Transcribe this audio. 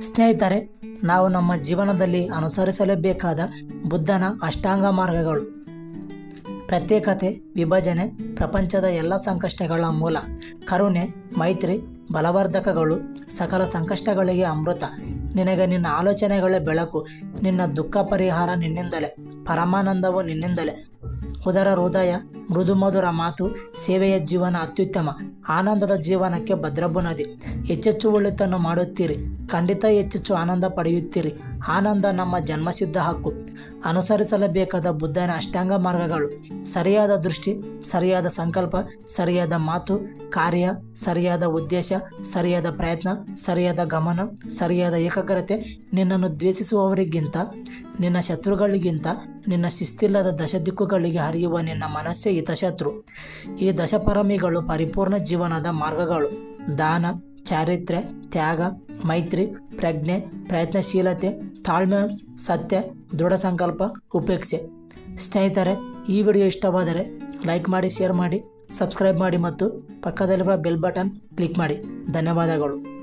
ಸ್ನೇಹಿತರೆ, ನಾವು ನಮ್ಮ ಜೀವನದಲ್ಲಿ ಅನುಸರಿಸಲೇಬೇಕಾದ ಬುದ್ಧನ ಅಷ್ಟಾಂಗ ಮಾರ್ಗಗಳು. ಪ್ರತ್ಯೇಕತೆ, ವಿಭಜನೆ, ಪ್ರಪಂಚದ ಎಲ್ಲ ಸಂಕಷ್ಟಗಳ ಮೂಲ. ಕರುಣೆ, ಮೈತ್ರಿ, ಬಲವರ್ಧಕಗಳು, ಸಕಲ ಸಂಕಷ್ಟಗಳಿಗೆ ಅಮೃತ. ನಿನಗೆ ನಿನ್ನ ಆಲೋಚನೆಗಳೇ ಬೆಳಕು, ನಿನ್ನ ದುಃಖ ಪರಿಹಾರ ನಿನ್ನಿಂದಲೇ, ಪರಮಾನಂದವು ನಿನ್ನಿಂದಲೇ. ಉದರ ಹೃದಯ, ಮೃದು ಮಧುರ ಮಾತು, ಸೇವೆಯ ಜೀವನ ಅತ್ಯುತ್ತಮ, ಆನಂದದ ಜೀವನಕ್ಕೆ ಭದ್ರಬುನದಿ. ಹೆಚ್ಚೆಚ್ಚು ಒಳಿತನ್ನು ಮಾಡುತ್ತೀರಿ. ಖಂಡಿತ ಹೆಚ್ಚೆಚ್ಚು ಆನಂದ ಪಡೆಯುತ್ತೀರಿ. ಆನಂದ ನಮ್ಮ ಜನ್ಮಸಿದ್ಧ ಹಕ್ಕು. ಅನುಸರಿಸಲೇಬೇಕಾದ ಬುದ್ಧನ ಅಷ್ಟಾಂಗ ಮಾರ್ಗಗಳು. ಸರಿಯಾದ ದೃಷ್ಟಿ, ಸರಿಯಾದ ಸಂಕಲ್ಪ, ಸರಿಯಾದ ಮಾತು, ಕಾರ್ಯ, ಸರಿಯಾದ ಉದ್ದೇಶ, ಸರಿಯಾದ ಪ್ರಯತ್ನ, ಸರಿಯಾದ ಗಮನ, ಸರಿಯಾದ ಏಕಾಗ್ರತೆ ನಿನ್ನನ್ನು ದ್ವೇಷಿಸುವವರಿಗಿಂತ, ನಿನ್ನ ಶತ್ರುಗಳಿಗಿಂತ, ನಿನ್ನ ಶಿಸ್ತಿಲ್ಲದ ದಶದಿಕ್ಕುಗಳಿಗೆ ಹರಿಯುವ ನಿನ್ನ ಮನಸ್ಸೇ ಹಿತಶತ್ರು. ಈ ದಶಪರಮಿಗಳು ಪರಿಪೂರ್ಣ ಜೀವನದ ಮಾರ್ಗಗಳು. ದಾನ ಚಾರಿತ್ರ್ಯ ತ್ಯಾಗ, ಮೈತ್ರಿ, ಪ್ರಜ್ಞೆ, ಪ್ರಯತ್ನಶೀಲತೆ, ತಾಳ್ಮೆ, ಸತ್ಯ, ದೃಢ ಸಂಕಲ್ಪ, ಉಪೇಕ್ಷೆ. ಸ್ನೇಹಿತರೆ, ಈ ವಿಡಿಯೋ ಇಷ್ಟವಾದರೆ ಲೈಕ್ ಮಾಡಿ, ಶೇರ್ ಮಾಡಿ, ಸಬ್ಸ್ಕ್ರೈಬ್ ಮಾಡಿ ಮತ್ತು ಪಕ್ಕದಲ್ಲಿರುವ ಬೆಲ್ ಬಟನ್ ಕ್ಲಿಕ್ ಮಾಡಿ. ಧನ್ಯವಾದಗಳು.